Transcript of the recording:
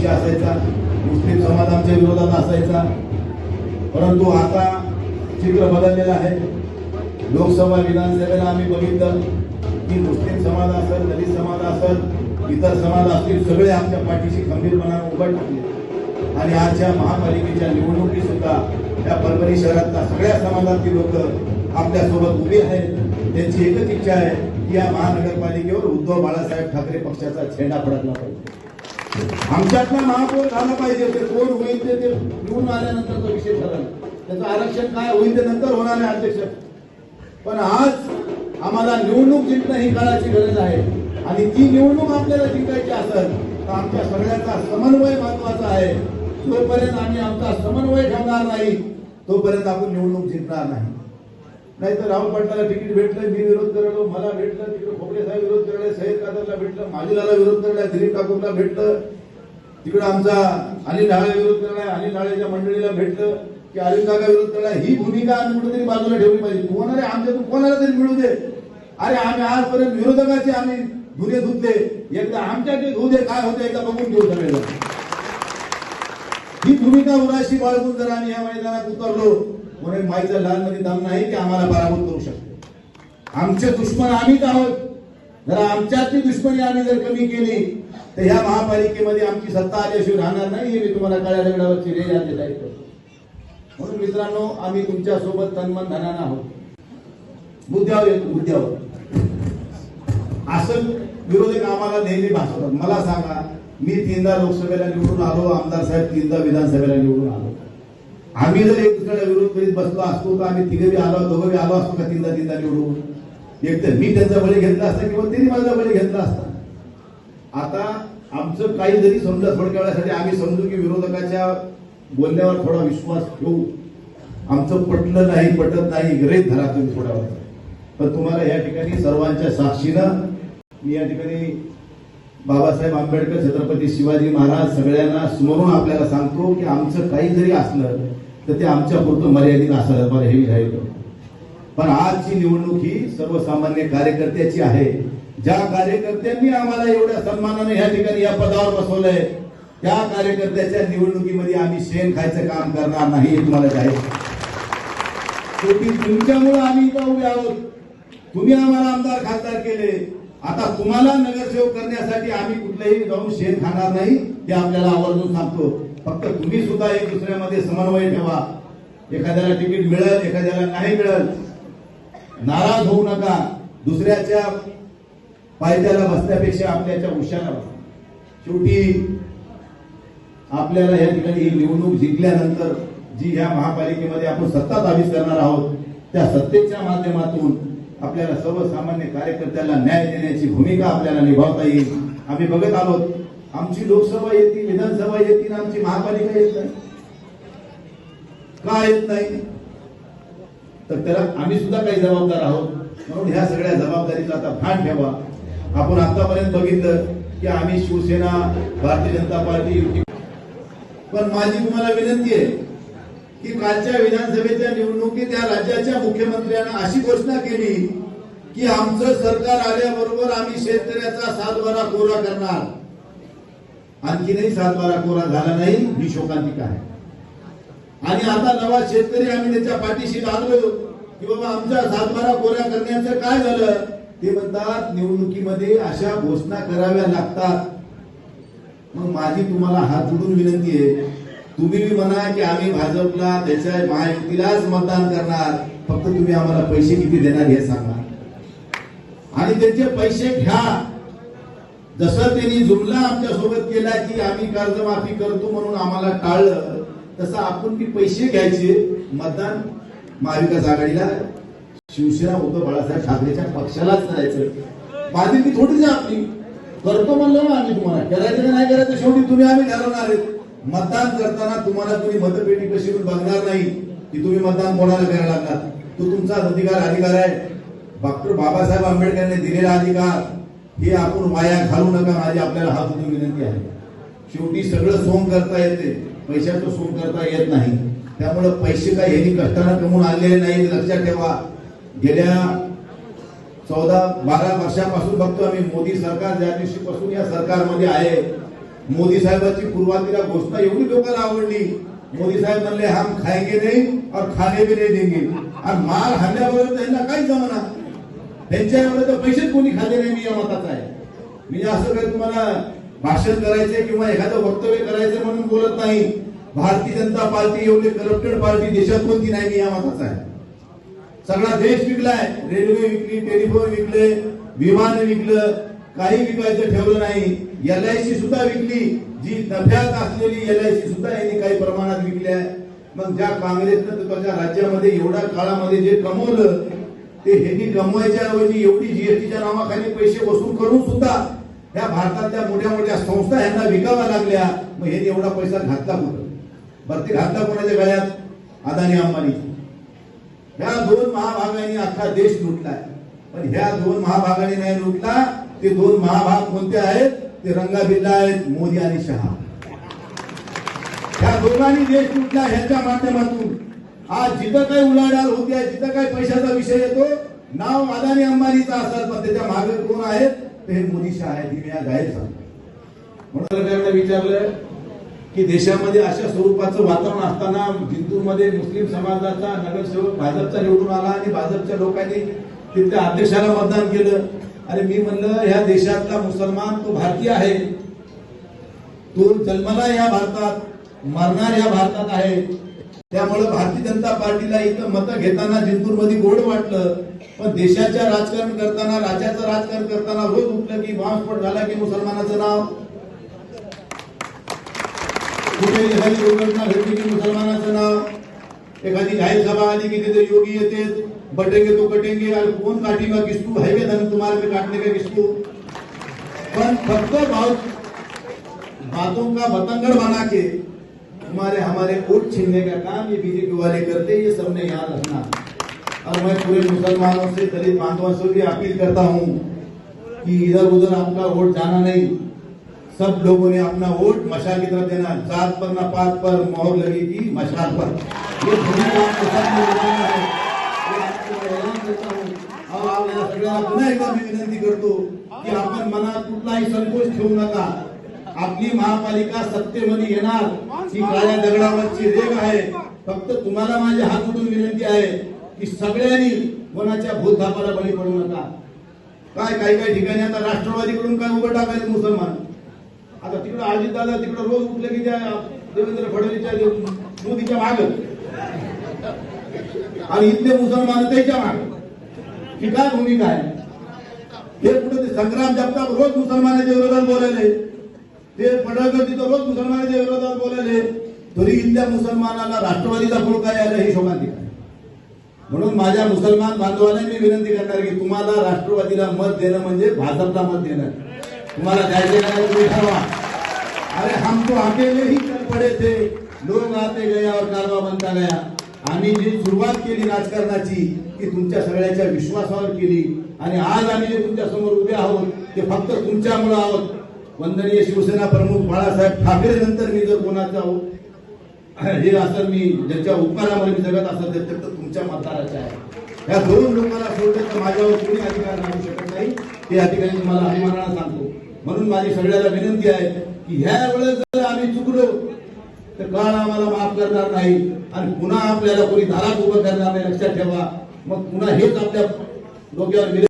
विषय असायचा मुस्लिम समाज आमच्या विरोधात असायचा. परंतु आता चित्र बदललेलं आहे. लोकसभा विधानसभेला आम्ही बघितलं की मुस्लिम समाज असेल दलित समाज असेल इतर समाज असतील सगळे आमच्या पाठीशी खंबीरपणाने उभं टाकले आणि आजच्या महापालिकेच्या निवडणुकी सुद्धा या परभणी शहरातल्या सगळ्या समाजातील लोक आपल्यासोबत उभे आहेत. त्यांची एकच इच्छा आहे की या महानगरपालिकेवर उद्धव बाळासाहेब ठाकरे पक्षाचा झेंडा फडकला पाहिजे. आमच्यातला महापौर झाला पाहिजे ते कोण होईल ते निवडून आल्यानंतर तो विषय ठरेल त्याचं आरक्षण काय होईल ते नंतर होणार आहे अध्यक्ष. पण आज आम्हाला निवडणूक जिंकणं ही काळाची गरज आहे. आणि ती निवडणूक आपल्याला जिंकायची असेल तर आमच्या सगळ्याचा समन्वय महत्त्वाचा आहे. जोपर्यंत आम्ही आमचा समन्वय ठेवणार नाही तोपर्यंत आपण निवडणूक जिंकणार नाही. नाही तर राहुल पाटलाला तिकीट भेटलं मी विरोध करायलो मला भेटलं तिकडे खोपडे साहेब विरोध करायला सैद कादरला भेटलं माजिदाला विरोध करायला दिलीप ठाकूरला भेटलं तिकडे आमचा अनिल ढाळे विरोध करलाय अनिल ढाळेच्या मंडळीला भेटलं की अनिल काका विरोध करलाय ही भूमिका आम्ही कुठेतरी बाजूला ठेवली पाहिजे. कोणाला आमच्यातून कोणाला तरी मिळू दे. अरे आम्ही आजपर्यंत विरोधकाचे आम्ही धुणे धुतले. एकदा आमच्याकडे धुऊ दे काय होते एकदा बघून घेऊ सगळेजण. ही भूमिका उराशी बाळगून जर आम्ही या मैदानात उतरलो म्हणून माईचा लहानमध्ये दम नाही की आम्हाला पराभूत करू शकते. आमचे दुश्मन आम्हीच आहोत. जर आमच्यातली दुश्मनी आम्ही जर कमी केली तर ह्या महापालिकेमध्ये आमची सत्ता आल्याशिवाय राहणार नाही हे मी तुम्हाला काळ्या दगडावरची रे आज जाहीर करतो. म्हणून मित्रांनो आम्ही तुमच्यासोबत तन्मन धनानं आहोत. मुद्द्यावर येतो मुद्द्यावर. असं विरोधक आम्हाला नेहमी भासवतात मला सांगा मी तीनदा लोकसभेला निवडून आलो आमदार साहेब तीनदा विधानसभेला निवडून आलो. आम्ही जर एक दुसऱ्याला विरोध करीत बसलो असतो तर आम्ही तिघे बी आलो दोघं बी आलो असतो का तीनदा तीनदा निवडून? एक तर मी त्यांचा बळी घेतला असता किंवा त्यांनी माझा बळी घेतला असता. आता आमचं काही जरी समजा थोडक्या वेळासाठी आम्ही समजू की विरोधकाच्या बोलण्यावर थोडा विश्वास ठेवू. आमचं पटलं नाही पटत नाही ग्रहित धरा तुम्ही थोडा वेळ. पण तुम्हाला या ठिकाणी सर्वांच्या साक्षीनं मी या ठिकाणी बाबासाहेब आंबेडकर छत्रपती शिवाजी महाराज सगळ्यांना स्मरून आपल्याला सांगतो की आमचं काही जरी असलं तर ते आमच्या पुरतं मर्यादित असं मला हे राहिलं पण आजची निवडणूक ही सर्वसामान्य कार्यकर्त्याची आहे. ज्या कार्यकर्त्यांनी आम्हाला एवढ्या सन्मानाने ह्या ठिकाणी या पदावर बसवलंय त्या कार्यकर्त्याच्या निवडणुकीमध्ये आम्ही शेण खायचं काम करणार नाही हे तुम्हाला जाहीर शेवटी तुमच्यामुळे आम्ही इथं उभे आहोत. तुम्ही आम्हाला आमदार खासदार केले. आता तुम्हाला नगरसेवक करण्यासाठी आम्ही कुठलंही जाऊन शेण खाणार नाही हे आपल्याला आवर्जून सांगतो. फक्त तुम्ही सुद्धा एक दुसऱ्यामध्ये समन्वय ठेवा. एखाद्याला तिकीट मिळत एखाद्याला नाही मिळत नाराज होऊ नका. दुसऱ्याच्या पायथ्याला बसण्यापेक्षा आपल्याच्या उशाला शेवटी आपल्याला या ठिकाणी ही निवडणूक जिंकल्यानंतर जी ह्या महापालिकेमध्ये आपण सत्ता ताबीज करणार आहोत त्या सत्तेच्या माध्यमातून आपल्याला सर्वसामान्य कार्यकर्त्याला न्याय देण्याची भूमिका आपल्याला निभावता येईल. आम्ही बघत आहोत आमची लोकसभा येतील विधानसभा येतील आमची महापालिका येत नाही. का येत नाही? तर त्याला आम्ही सुद्धा काही जबाबदार आहोत. म्हणून ह्या सगळ्या जबाबदारीचा आता भान ठेवा. आपण आतापर्यंत बघितलं की आम्ही शिवसेना भारतीय जनता पार्टी युती पण माझी तुम्हाला विनंती आहे की कालच्या विधानसभेच्या निवडणुकीत या राज्याच्या मुख्यमंत्र्यांना अशी घोषणा केली की आमचं सरकार आल्याबरोबर आम्ही शेतकऱ्याचा सातबारा कोरा करणार. आणखीनही सातबारा कोरा झाला नाही ही शोकांतिका आहे. आणि आता नवा शेतकरी आम्ही त्याच्या पाठीशी लागलो की बाबा आमच्या सातबारा कोऱ्या करण्याचं काय झालं? ते म्हणतात निवडणुकीमध्ये अशा घोषणा कराव्या लागतात. मग माझी तुम्हाला हात जोडून विनंती आहे तुम्ही म्हणा की आम्ही भाजपला त्याच्या महायुतीलाच मतदान करणार. फक्त तुम्ही आम्हाला पैसे किती देणार हे सांगा. आणि त्यांचे पैसे घ्या. जसं त्यांनी जुमला आमच्यासोबत केला की आम्ही कर्जमाफी करतो म्हणून आम्हाला टाळलं तसं आपण ती पैसे घ्यायचे. मतदान महाविकास आघाडीला शिवसेना उद्धव बाळासाहेब ठाकरेच्या पक्षालाच करायचं. माझी ती थोडीच आपली. करतो म्हणलं ना आम्ही तुम्हाला. करायचं नाही करायचं शेवटी तुम्ही आम्ही ठरवणार आहेत. मतदान करताना तुम्हाला तुम्ही मतपेटी कशी पण बघणार नाही की तुम्ही मतदान कोणाला करायला लागणार? तो तुमचा अधिकार अधिकार आहे. डॉक्टर बाबासाहेब आंबेडकरांनी दिलेला अधिकार हे आपण वाया घालू नका. माझी आपल्याला हात जोडून विनंती आहे. शेवटी सगळं सोंग करता येते. पैशाचं सोंग करता येत नाही. त्यामुळे पैसे काय यांनी कष्टानं कमवून आणलेले नाही लक्षात ठेवा. गेल्या चौदा बारा वर्षापासून बघतो आम्ही मोदी सरकार ज्या दिवशीपासून या सरकारमध्ये आहे मोदी साहेबांची पूर्वातीला घोषणा एवढी लोकांना आवडली. मोदी साहेब म्हणले हम खाएंगे नाही और खाने भी नाही देंगे. आणि माल हल्ल्याबरोबर त्यांना काही जमाना. त्यांच्यावर तर पैसेच कोणी खाले नाही मी या मताचा आहे. मी असं काही तुम्हाला भाषण करायचे किंवा एखादं वक्तव्य करायचं म्हणून बोलत नाही. भारतीय जनता पार्टी एवढी करप्टेड पार्टी देशात कोणती नाही मी या मताचा आहे. सगळा देश विकलाय. रेल्वे विकली टेलिफोन विकले विमान विकलं काही विकायचं ठेवलं नाही. एल आय सी सुद्धा विकली. जी नफ्यात असलेली एल आय सी सुद्धा यांनी काही प्रमाणात विकली आहे. मग ज्या काँग्रेसनं त्याच्या राज्यामध्ये एवढ्या काळामध्ये जे कमवलं ते ह्यांनी कमवायच्या ऐवजी एवढी जीएसटीच्या नावाखाली पैसे वसूल करून सुद्धा या भारतातल्या मोठ्या मोठ्या संस्था यांना विकाव्या लागल्या. मग हे एवढा पैसा घातला कुठं? बरं ते घातला कोणाच्या गळ्यात? अदानी अंबानी ह्या दोन महाभागांनी अख्खा देश लुटलाय. पण ह्या दोन महाभागांनी नाही लुटला ते दोन महाभाग कोणते आहेत? ते रंगा बिल्ला आहेत मोदी आणि शहा. ह्या दोघांनी देश लुटला ह्याच्या माध्यमातून. आज जिथं काही उलाढाल होते जिथं काही पैशाचा विषय येतो नाव अदानी अंबानीचा असतात पण त्याच्यामागे कोण आहेत ते हे मोदी शहा आहेत ही मी या जाहीर सांगतो म्हणून सरकारने विचारलं की देशामध्ये अशा स्वरूपाचं वातावरण असताना जिंतूरमध्ये मुस्लिम समाजाचा नगरसेवक भाजपचा निवडून आला आणि भाजपच्या लोकांनी तिथल्या अध्यक्षाला मतदान केलं. आणि मी म्हणलं ह्या देशातला मुसलमान तो भारतीय आहे. तो जन्मला या भारतात मरणार या भारतात आहे. त्यामुळे भारतीय जनता पार्टीला इथं मतं घेताना जिंतूरमध्ये गोड वाटलं. पण देशाच्या राजकारण करताना राज्याचं राजकारण करताना रोज उठलं की बॉम्बस्फोट झाला की मुसलमानाचं नाव. कुठे एखादी दुर्घटना घडली की मुसलमानाचं नाव. एखादी जाहीर सभा आली की तिथे योगी येते बटेंगे तो कटेंगे और कौन काटेगा? किसको? है धन तुम्हारे पे काटने का किसको? पण फक्त भाव बातों का बतंगड़ बना के तुम्हारे, हमारे वोट छीनने का काम ये बीजेपी वाले करते ये सबने याद रखना। और मैं पूरे मुसलमानों से, दलित बांधवों से भी अपील करता हूँ कि इधर उधर आपका वोट जाना नहीं। सब लोगों ने अपना वोट मशाल की तरफ़ देना। जात पर ना पात पर, मोहर लगेगी मशाल पर। ये सबने निभाना है। सगळ्यांना पुन्हा एकदा मी विनंती करतो की आपण मनात कुठलाही संकोच ठेवू नका आपली महापालिका सत्तेमध्ये येणार ही काळ्या दगडावरची रेग आहे फक्त तुम्हाला माझ्या हात उठून विनंती आहे की सगळ्यांनी कोणाच्या भूतधापाला बळी पडू नका काय काही काही ठिकाणी आता राष्ट्रवादीकडून काय उभं टाकायचे मुसलमान आता तिकडं अजित दादा तिकडं रोज उठले की त्या देवेंद्र फडणवीसच्या मोदीच्या माग आणि इथले मुसलमान त्याच्या माग ही काय भूमिका आहे. हे कुठे ते संग्राम जगताप रोज मुसलमानाच्या विरोधात बोलायले. ते फडणवीस तिथं रोज मुसलमानाच्या विरोधात बोलायले. तरी इथल्या मुसलमानाला राष्ट्रवादीचा पुळ यायला ही शोभांतिका आहे. म्हणून माझ्या मुसलमान बांधवांना मी विनंती करणार की तुम्हाला राष्ट्रवादीला मत देणं म्हणजे भाजपला मत देणं. तुम्हाला द्यायचे काय तुम्ही ठरवा. अरे हम तो अकेले ही कर पडे थे. लोग आते गया और कारवा बनता गया. आम्ही जी सुरुवात केली राजकारणाची ती तुमच्या सगळ्याच्या विश्वासावर केली. आणि आज आम्ही जे तुमच्यासमोर उभे आहोत ते फक्त तुमच्यामुळे आहोत. वंदनीय शिवसेना प्रमुख बाळासाहेब ठाकरे नंतर मी जर कोणाचा आहो हे असं मी ज्यांच्या उपकारामध्ये मी जगत असत ते फक्त तुमच्या मतदाराचे आहे या दोन लोकांना सोडलं तर माझ्यावर कोणी अधिकार राहू शकत नाही ते या ठिकाणी तुम्हाला अभिमानानं सांगतो. म्हणून माझी सगळ्याला विनंती आहे की ह्या वेळेस जर आम्ही चुकलो तर काळ आम्हाला माफ करणार नाही आणि पुन्हा आपल्याला कोणी दारात उभं करणार नाही लक्षात ठेवा. मग पुन्हा हेच आपल्या डोक्यावर